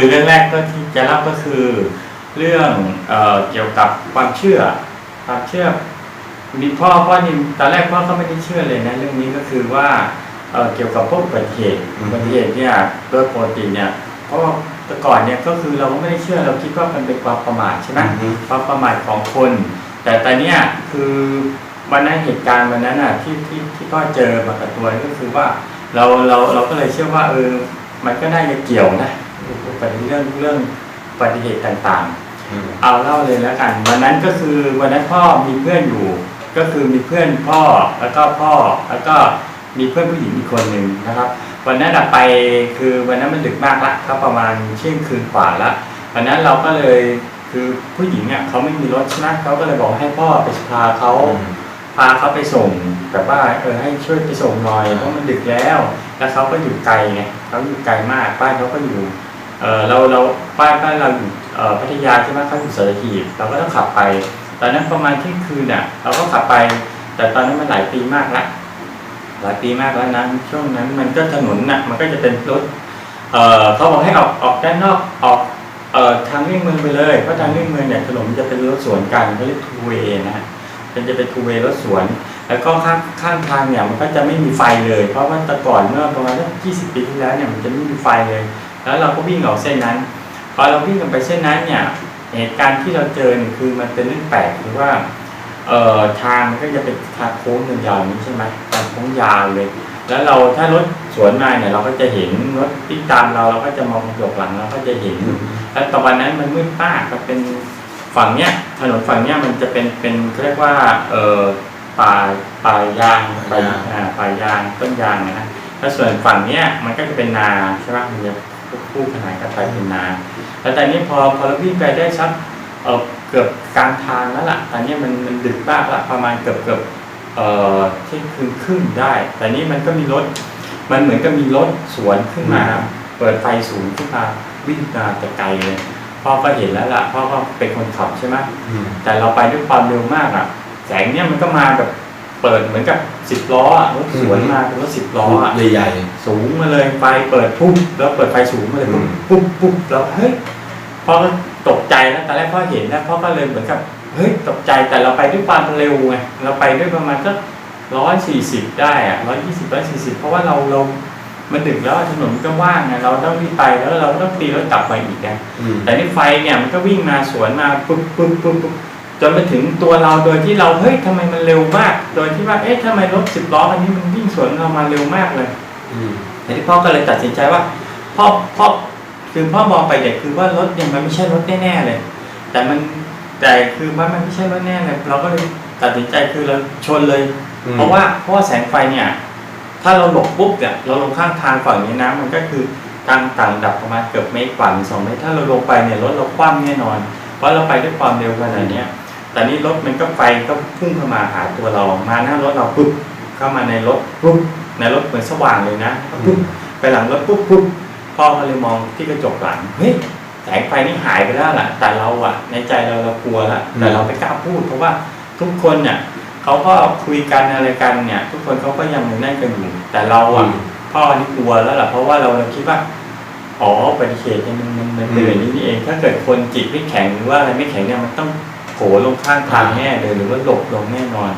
คือเรื่องแรกก็ที่จะเล่าก็คือ เรื่องเอ่อเกี่ยวกับความเชื่อ ความเชื่อมีพ่อพ่อนี่ตอนแรกพ่อก็ไม่ได้เชื่อเลยนะเรื่องนี้ก็คือว่าเอ่อเกี่ยวกับพวกอุบัติเหตุอืมอุบัติเหตุเนี่ยโดยปกติเนี่ยเพราะว่าแต่ก่อนเนี่ยก็คือเราก็ไม่ได้เชื่อเราคิดว่ามันเป็นความประมาทใช่ไหมอืมความประมาทของคน แต่ตอนเนี้ยคือวันนั้นเหตุการณ์วันนั้นอะที่ที่ที่พ่อเจอมากับตัวก็คือว่าเราเราเราก็เลยเชื่อว่าเออมันก็น่าจะเกี่ยวนะ ปฏิเรื่องเรื่องอุบัติเหตุต่างๆอืมเอาเล่าเลยแล้วกัน วันนั้นก็คือวันนั้นพ่อมีเพื่อนอยู่ ก็คือมีเพื่อนพ่อแล้วก็พ่อแล้วก็มีเพื่อนผู้หญิงอีกคนหนึ่งนะครับ วันนั้นอะไปคือวันนั้นมันดึกมากละก็ประมาณเที่ยงคืนกว่าละวันนั้นเราก็เลยคือผู้หญิงอะเขาไม่มีรถใช่ไหมเขาก็เลยบอกให้พ่อไปพาเขาพาเขาไปส่งแบบว่าเออให้ช่วยไปส่งหน่อยเพราะมันดึกแล้ว แล้วเขาก็อยู่ไกลไงเขาอยู่ไกลมากบ้านเขาก็อยู่ เราเราบ้านบ้านเราอยู่พัทยาใช่ไหมเขาอยู่สัตหีบเราก็ต้องขับไป ตอนนั้นประมาณเที่ยงคืนน่ะเราก็ขับไป แต่ตอนนั้นมันหลายปีมากละหลายปีมากแล้วนะช่วงนั้นมันก็ถนนน่ะมันก็จะเป็นรถเขาบอกให้ออกออกด้านนอกออกทางเลี่ยงเมืองไปเลยเพราะทางเลี่ยงเมืองเนี่ยถนนจะเป็นรถสวนกันเขาเรียกทูเวย์นะฮะมันจะเป็นทูเวย์รถสวน แล้วก็ข้างข้างทางเนี่ยมันก็จะไม่มีไฟเลย เพราะว่าแต่ก่อนเมื่อประมาณสัก20ปีที่แล้วเนี่ยมันจะไม่มีไฟเลย แล้วเราก็วิ่งออกเส้นนั้นพอเราวิ่งกันไปเส้นนั้นเนี่ยเหตุการณ์ที่เราเจอเนี่ยคือมันเป็นเรื่องแปลกคือว่าเอ่อทางมันก็จะเป็นทางโค้งยาวๆนี้ใช่ไหมทางโค้งยาวเลย แล้วเราถ้ารถสวนมาเนี่ยเราก็จะเห็นรถที่ตามเราเราก็จะมองกระจกหลังเราก็จะเห็นแล้วตอนนั้นมันมืดมากมันเป็นฝั่งเนี้ยถนนฝั่งเนี้ยมันจะเป็นเป็นเขาเรียกว่าเอ่อป่าป่ายางป่าอ่าป่ายางต้นยางนะฮะแล้วส่วนฝั่งเนี้ยมันก็จะเป็นนาใช่ไหมมันจะ คู่ขนานกันไปเป็นนาแล้วตอนนี้พอพอเราวิ่งไปได้สักเออเกือบกลางทางแล้วล่ะตอนนี้มันมันดึกมากละประมาณเกือบเกือบเอ่อเที่ยงคืนครึ่งได้ แต่นี้มันก็มีรถ มันเหมือนกับมีรถสวนขึ้นมา เปิดไฟสูงขึ้นมาวิ่งมาแต่ไกลเลยพ่อก็เห็นแล้วล่ะพ่อก็เป็นคนขับใช่ไหมอืมแต่เราไปด้วยความเร็วมากอะ แสงเนี่ยมันก็มาแบบ เปิดเหมือนกับสิบล้ออะรถสวนมาเป็นรถสิบล้ออะใหญ่สูงมาเลยไฟเปิดปุ๊บแล้วเปิดไฟสูงมาเลยปุ๊บอืมปุ๊บปุ๊บแล้วเฮ้ยพ่อก็ตกใจแล้วตอนแรกพ่อเห็นแล้วพ่อก็เลยเหมือนกับเฮ้ยตกใจแต่เราไปด้วยความเร็วไงเราไปด้วยประมาณสักร้อยสี่สิบได้อะร้อยยี่สิบร้อยสี่สิบเพราะว่าเราเรามันดึกแล้วถนนมันก็ว่างไงเราต้องรีบไปแล้วเราก็ต้องตีรถกลับมาอีกไงๆอืมแต่นี่ไฟเนี่ยมันก็วิ่งมาสวนมาปุ๊บปุ๊บปุ๊บปุ๊บ จนมาถึงตัวเราโดยที่เราเฮ้ยทำไมมันเร็วมาก โดยที่ว่าเอ๊ะทำไมรถสิบล้อคันนี้มันวิ่งสวนเรามาเร็วมากเลยอืมแต่ที่พ่อก็เลยตัดสินใจว่าพ่อพ่อคือพ่อมองไปเนี่ยคือว่ารถเนี่ยมันไม่ใช่รถแน่ๆเลย แต่มันแต่คือว่ามันไม่ใช่รถแน่เลยเราก็เลยตัดสินใจคือเราชนเลยอืมเพราะว่าเพราะว่าแสงไฟเนี่ย ถ้าเราหลบปุ๊บเนี่ยเราลงข้างทางฝั่งนี้นะมันก็คือทางต่างระดับประมาณเกือบเมตรกว่าถึงสองเมตรถ้าเราลงไปเนี่ยรถเราคว่ำแน่นอน เพราะเราไปด้วยความเร็วขนาดเนี้ย แต่นี่รถมันก็ไฟก็พุ่งเข้ามาหาตัวเรา มาหน้ารถเราปุ๊บเข้ามาในรถปุ๊บในรถเหมือนสว่างเลยนะปุ๊บไปหลังรถปุ๊บปุ๊บพ่อก็เลยมองที่กระจกหลังเฮ้ยแสงไฟนี่หายไปแล้วล่ะ แต่เราอะในใจเราเรากลัวละแต่เราไม่กล้าพูด เพราะว่าทุกคนเนี่ยเขาก็คุยกันอะไรกันเนี่ย ทุกคนเขาก็ยังนั่นกันอยู่แต่เราอะพ่อนี่กลัวแล้วล่ะเพราะว่าเราเราคิดว่าอ๋ออุบัติเหตุเนี่ยมันมันมันเป็นอย่างนี้นี่เอง ถ้าเกิดคนจิตไม่แข็งหรือว่าอะไรไม่แข็งเนี่ยมันต้อง โผล่ลงข้างทางแน่เลยหรือว่าหลบลงแน่นอน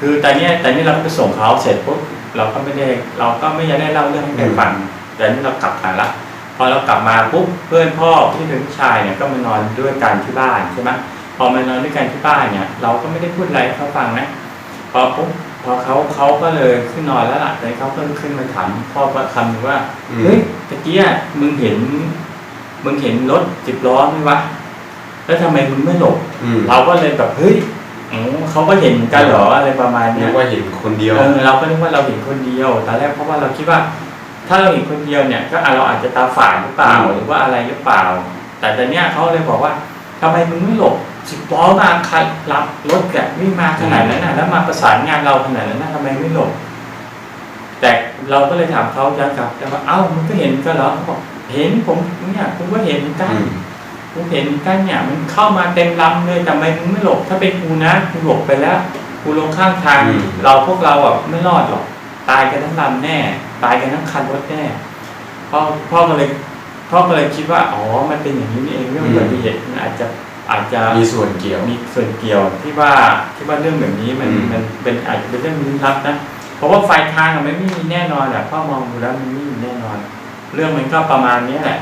คือแต่เนี้ยแต่นี่เราก็ไปส่งเขาเสร็จปุ๊บเราก็ไม่ได้เราก็ไม่ได้เล่าเรื่องให้ใครฟังแต่นี่เรากลับมาละพอเรากลับมาปุ๊บเพื่อนพ่อที่เป็นผู้ชายเนี่ยก็มานอนด้วยกันที่บ้านใช่ไหมพอมานอนด้วยกันที่บ้านเนี่ย เราก็ไม่ได้พูดอะไรให้เขาฟังนะพอปุ๊บพอเขาเขาก็เลยขึ้นนอนแล้วล่ะแต่เขาก็ขึ้นมาถามพ่อประคำหนึ่งว่าอืมเฮ้ยตะกี้อะมึงเห็น มึงเห็นรถสิบล้อไหมวะ แล้วทำไมมึงไม่หลบ อืมเราก็เลยแบบเฮ้ยอ๋อเขาก็เห็นกันเหรออะไรประมาณนึเนี้ยกว่าเห็นคนเดียว เออเราก็นึกว่าเราเห็นคนเดียวตอนแรกเพราะว่าเราคิดว่า ถ้าเราเห็นคนเดียวเนี่ยก็อะเราอาจจะตาฝาดหรือเปล่าอืม หรือว่าอะไรหรือเปล่า แต่ตอนเนี้ยเขาเลยบอกว่าทำไมมึงไม่หลบสิบล้อมาคันรับรถแบบวิ่งมาขนาดนั้นนะแล้วมาประสานงานเราขนาดนั้นนะทำไมไม่หลบ แต่เราก็เลยถามเขาย้อนกลับแต่ว่าเอ้ามึงก็เห็นกันเหรอเขาบอกเห็นผมเนี่ยผมก็เห็นเหมือนกัน อืม ผมเห็นเหมือนกันเนี่ยมันเข้ามาเต็มลำเลยแต่ทำไมมึงไม่หลบ ถ้าเป็นกูนะกูหลบไปแล้วกูลงข้างทางอืมเราพวกเราอะไม่รอดหรอก ตายกันทั้งลำแน่ ตายกันทั้งคันรถแน่พ่อพ่อก็เลยพ่อก็เลยคิดว่าอ๋อมันเป็นอย่างนี้นี่เองเรื่องอุบัติเหตุมันอาจจะอาจจะมีส่วนเกี่ยวมีส่วนเกี่ยวที่ว่าที่ว่าเรื่องแบบนี้มันอืมมันเป็นอาจจะเป็นเรื่องลึกลับนะเพราะว่าไฟทางอะมันไม่มีแน่นอนอะพ่อมองดูแล้วมันไม่มีแน่นอน เรื่องมันก็ประมาณนี้แหละ